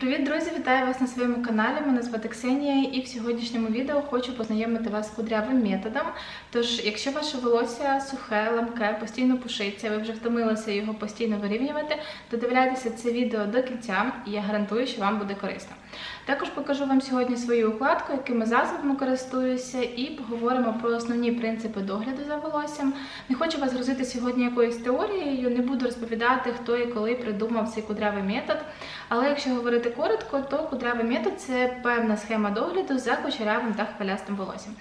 Привіт, друзі! Вітаю вас на своєму каналі. Мене звати Ксенія, і в сьогоднішньому відео хочу познайомити вас з кудрявим методом. Тож, якщо ваше волосся сухе, ламке, постійно пушиться, ви вже втомилися його постійно вирівнювати, додивляйтеся це відео до кінця, і я гарантую, що вам буде корисно. Також покажу вам сьогодні свою укладку, якими засобами користуюся, і поговоримо про основні принципи догляду за волоссям. Не хочу вас грузити сьогодні якоюсь теорією, не буду розповідати, хто і коли придумав цей кудрявий метод. Але якщо говорити коротко, то кудрявий метод це певна схема догляду за кучерявим та хвилястим волоссям.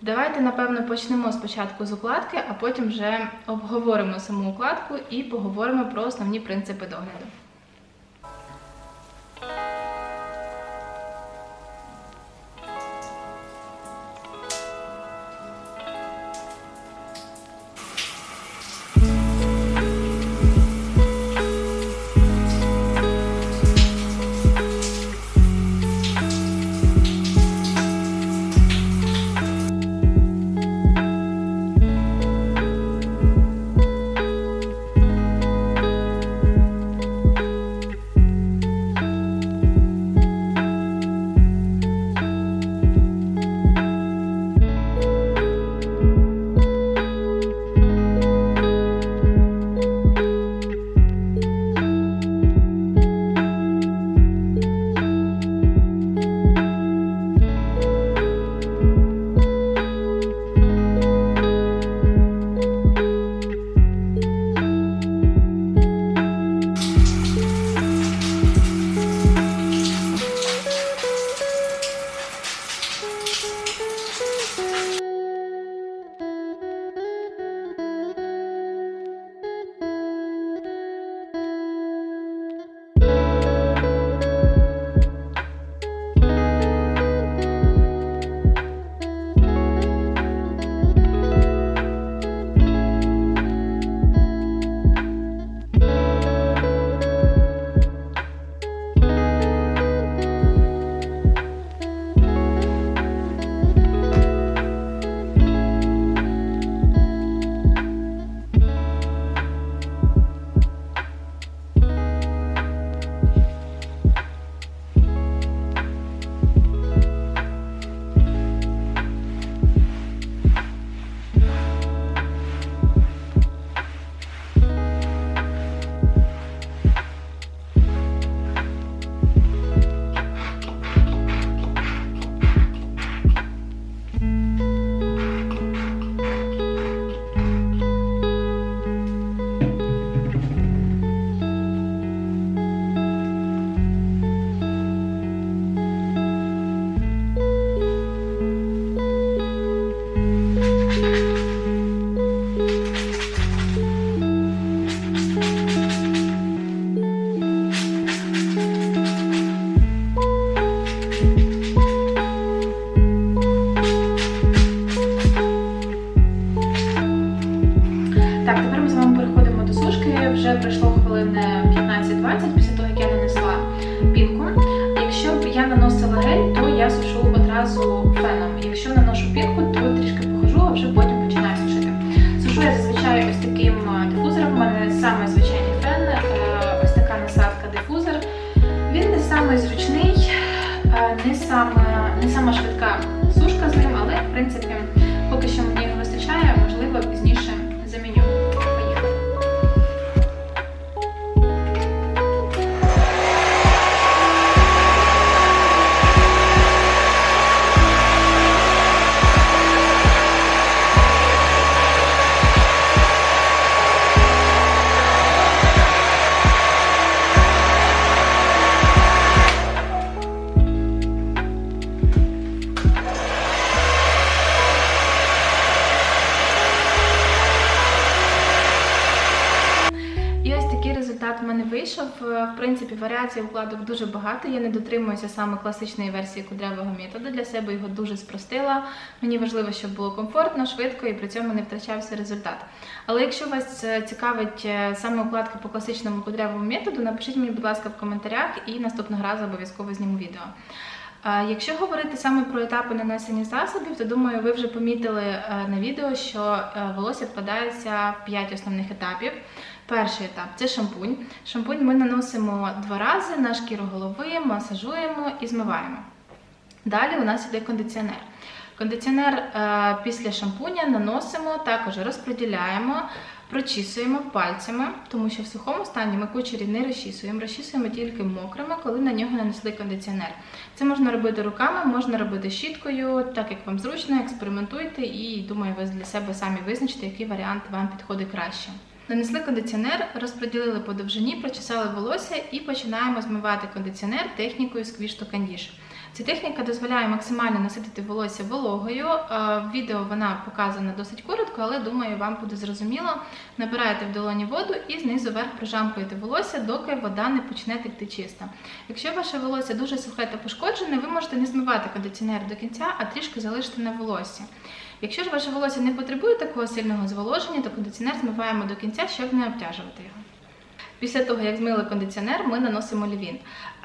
Давайте, напевно, почнемо спочатку з укладки, а потім вже обговоримо саму укладку і поговоримо про основні принципи догляду. Пінку. Якщо б я наносила гель, то я сушу одразу феном. Якщо наношу пінку, то трішки похожу, а вже потім починаю сушити. Сушу я зазвичай ось таким дифузором. У мене саме звичайний фен, е, ось така насадка дифузор. Він не самий зручний, е, не саме не сама швидка сушка з ним, але в принципі поки що мені вистачає, можливо, пізніше заміню. Результат в мене вийшов. Е, В принципі, варіацій укладок дуже багато. Я не дотримуюся саме класичної версії кудрявого методу. Для себе його дуже спростила. Мені важливо, щоб було комфортно, швидко і при цьому не втрачався результат. Але якщо вас е, цікавить е, саме укладка по класичному кудрявому методу, напишіть мені, будь ласка, в коментарях і наступного разу обов'язково зніму відео. Якщо говорити саме про етапи нанесення засобів, то думаю, ви вже помітили е, на відео, що е, волосся вкладається в 5 основних етапів. Перший етап це шампунь. Шампунь ми наносимо два рази на шкіру голови, масажуємо і змиваємо. Далі у нас іде кондиціонер. Кондиціонер е, після шампуня наносимо, також розподіляємо, прочісуємо пальцями, тому що в сухому стані ми кучері не розчісуємо, розчісуємо тільки мокрими, коли на нього нанесли кондиціонер. Це можна робити руками, можна робити щіткою, так як вам зручно, експериментуйте і думаю, ви для себе самі визначите, який варіант вам підходить краще. Нанесли кондиціонер, розподілили по довжині, прочесали волосся і починаємо змивати кондиціонер технікою Squish to Condition. Ця техніка дозволяє максимально наситити волосся вологою. Е, В відео вона показана досить коротко, але думаю, вам буде зрозуміло. Набираєте в долоні воду і знизу вверх прожамкуєте волосся, доки вода не почне текти чисто. Якщо ваше волосся дуже сухе та пошкоджене, ви можете не змивати кондиціонер до кінця, а трішки залишити на волосі. Якщо ж ваше волосся не потребує такого сильного зволоження, то кондиціонер змиваємо до кінця, щоб не обтяжувати його. Після того, як змили кондиціонер, ми наносимо лівін.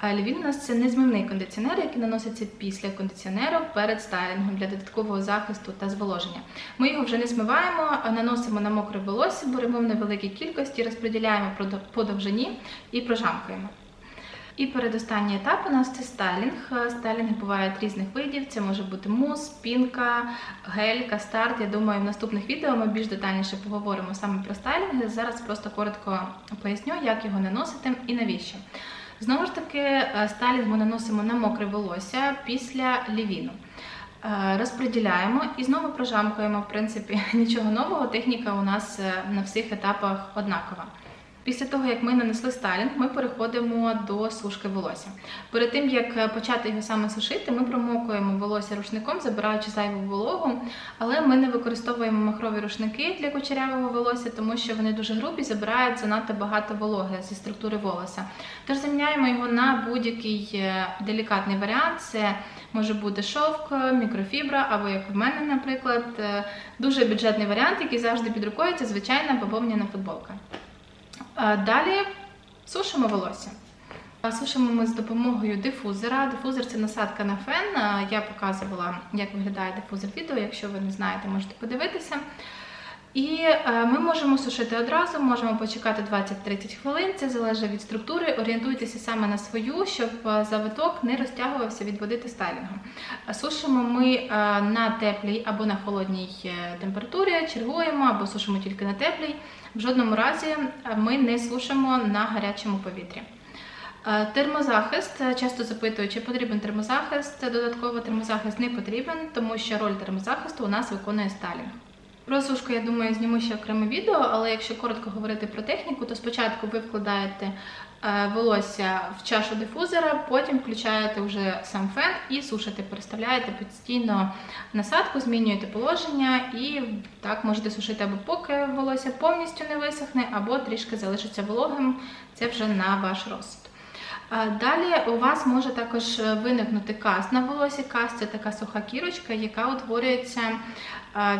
А Лівін у нас це незмивний кондиціонер, який наноситься після кондиціонеру перед стайлінгом для додаткового захисту та зволоження. Ми його вже не змиваємо, наносимо на мокре волосся, беремо в невеликій кількості, розподіляємо по довжині і прожамкуємо. І передостанній етап у нас це стайлінг. Стайлінги бувають різних видів. Це може бути мус, пінка, гель, кастард. Я думаю, в наступних відео ми більш детальніше поговоримо саме про стайлінги. Зараз просто коротко поясню, як його наносити і навіщо. Знову ж таки, е, стайлінг ми наносимо на мокре волосся після лівіну. Е, Розподіляємо і знову прожамкуємо. В принципі, нічого нового. Техніка у нас е, на всіх етапах однакова. Після того, як ми нанесли стайлінг, ми переходимо до сушки волосся. Перед тим як е, почати його саме сушити, ми промокуємо волосся рушником, забираючи зайву вологу, але ми не використовуємо махрові рушники для кучерявого волосся, тому що вони дуже грубі, забирають занадто багато вологи зі структури волосся. Тож заміняємо його на будь-який е, делікатний варіант. Це може бути шовк, мікрофібра, або як в мене, наприклад, е, дуже бюджетний варіант, який завжди під рукою, це звичайна бавовняна футболка. Далі сушимо волосся. Сушимо ми з допомогою дифузора. Дифузор це насадка на фен. Я показувала, як виглядає дифузор відео. Якщо ви не знаєте, можете подивитися. І е, ми можемо сушити одразу, можемо почекати 20-30 хвилин. Це залежить від структури. Орієнтуйтеся саме на свою, щоб е, завиток не розтягувався від води та стайлінгу. Е, Сушимо ми е, на теплій або на холодній температурі, чергуємо або сушимо тільки на теплій. В жодному разі ми не сушимо на гарячому повітрі. Термозахист часто запитують, чи потрібен термозахист. Додатково термозахист не потрібен, тому що роль термозахисту у нас виконує сталінг. Про сушку, я думаю, зніму ще окреме відео, але якщо коротко говорити про техніку, то спочатку ви вкладаєте е, волосся в чашу дифузора, потім включаєте вже сам фен і сушите, переставляєте постійно насадку, змінюєте положення і так можете сушити або поки волосся повністю не висохне, або трішки залишиться вологим. Це вже на ваш розсуд. Далі у вас може також виникнути каст на волосі. Каст це така суха кірочка, яка утворюється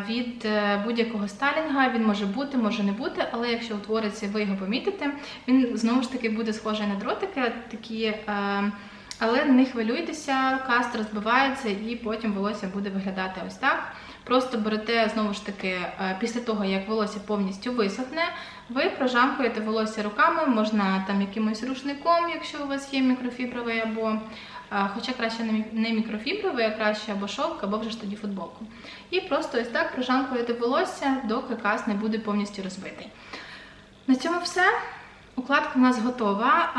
від е, будь-якого стайлінга. Він може бути, може не бути, але якщо утвориться, ви його помітите, він знову ж таки буде схожий на дротики, такі. е, Але не хвилюйтеся, каст розбивається і потім волосся буде виглядати ось так. Просто берете знову ж таки е, після того, як волосся повністю висохне, ви прожамкуєте волосся руками, можна там якимось рушником, якщо у вас є мікрофібровий, або е, хоча краще не мі- мікрофібровий, а краще або шовк, або вже ж тоді футболку. І просто ось так прожамкуєте волосся, доки каст не буде повністю розбитий. На цьому все. Укладка у нас готова.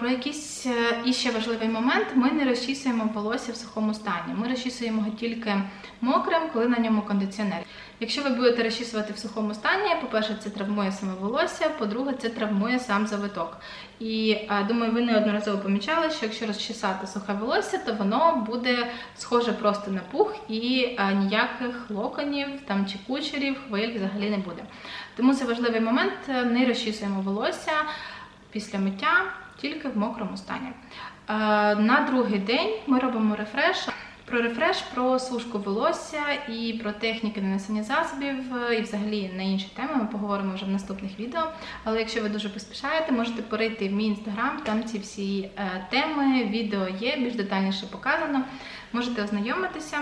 Про якийсь е, іще важливий момент ми не розчісуємо волосся в сухому стані. Ми розчісуємо тільки мокрим, коли на ньому кондиціонер. Якщо ви будете розчісувати в сухому стані, по-перше, це травмує саме волосся, по-друге, це травмує сам завиток. І думаю, ви неодноразово помічали, що якщо розчесати сухе волосся, то воно буде схоже просто на пух і ніяких локонів там чи кучерів, хвиль взагалі не буде. Тому це важливий момент. Не розчісуємо волосся після миття тільки в мокрому стані. Е, На другий день ми робимо рефреш. Про рефреш, про сушку волосся і про техніки нанесення засобів, е, і взагалі на інші теми ми поговоримо вже в наступних відео. Але якщо ви дуже поспішаєте, можете перейти в мій інстаграм, там ці всі е, теми, відео є, більш детальніше показано. Можете ознайомитися.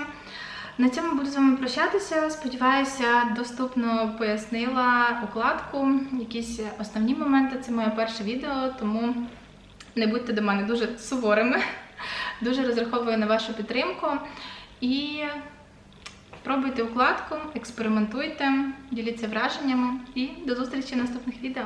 На цьому буду з вами прощатися. Сподіваюся, доступно пояснила укладку, якісь основні моменти. Це моє перше відео, тому не будьте до мене дуже суворими. Дуже розраховую на вашу підтримку. І пробуйте укладку, експериментуйте, діліться враженнями і до зустрічі в наступних відео.